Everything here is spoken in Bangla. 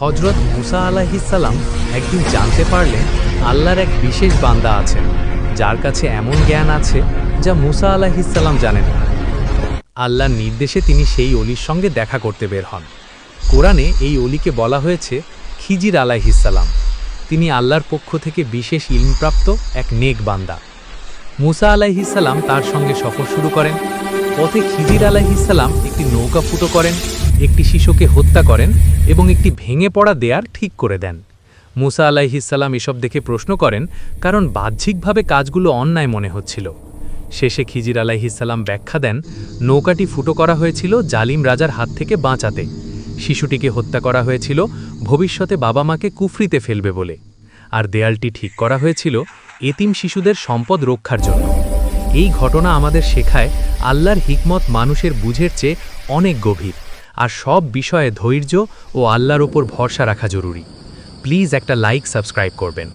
হজরত মুসা আলাহিসাল্লাম একদিন জানতে পারলেন আল্লাহর এক বিশেষ বান্দা আছেন যার কাছে এমন জ্ঞান আছে যা মুসা আলাহিসাল্লাম জানেন আল্লাহর নির্দেশে তিনি সেই অলির সঙ্গে দেখা করতে বের হন। কোরআনে এই অলিকে বলা হয়েছে, খিজির আলাহিসাল্লাম তিনি আল্লাহর পক্ষ থেকে বিশেষ ইলমপ্রাপ্ত এক নেক বান্দা। মুসা আলাইহিসাল্লাম তার সঙ্গে সফর শুরু করেন। পথে খিজির আলাইহিসাল্লাম একটি নৌকা ফুটো করেন। একটি শিশুকে হত্যা করেন এবং একটি ভেঙে পড়া দেয়ার ঠিক করে দেন। মুসা আলাইহিসাল্লাম এসব দেখে প্রশ্ন করেন, কারণ বাহ্যিকভাবে কাজগুলো অন্যায় মনে হচ্ছিল। শেষে খিজির আলাইহিসাল্লাম ব্যাখ্যা দেন, নৌকাটি ফুটো করা হয়েছিল জালিম রাজার হাত থেকে বাঁচাতে। শিশুটিকে হত্যা করা হয়েছিল, ভবিষ্যতে বাবা মাকে কুফরিতে ফেলবে বলে। আর দেয়ালটি ঠিক করা হয়েছিল এতিম শিশুদের সম্পদ রক্ষার জন্য। এই ঘটনা আমাদের শেখায় আল্লাহর হিকমত মানুষের বুঝের চেয়ে অনেক গভীর। আর সব বিষয়ে ধৈর্য ও আল্লাহর ওপর ভরসা রাখা জরুরি। প্লিজ একটা লাইক, সাবস্ক্রাইব করবেন।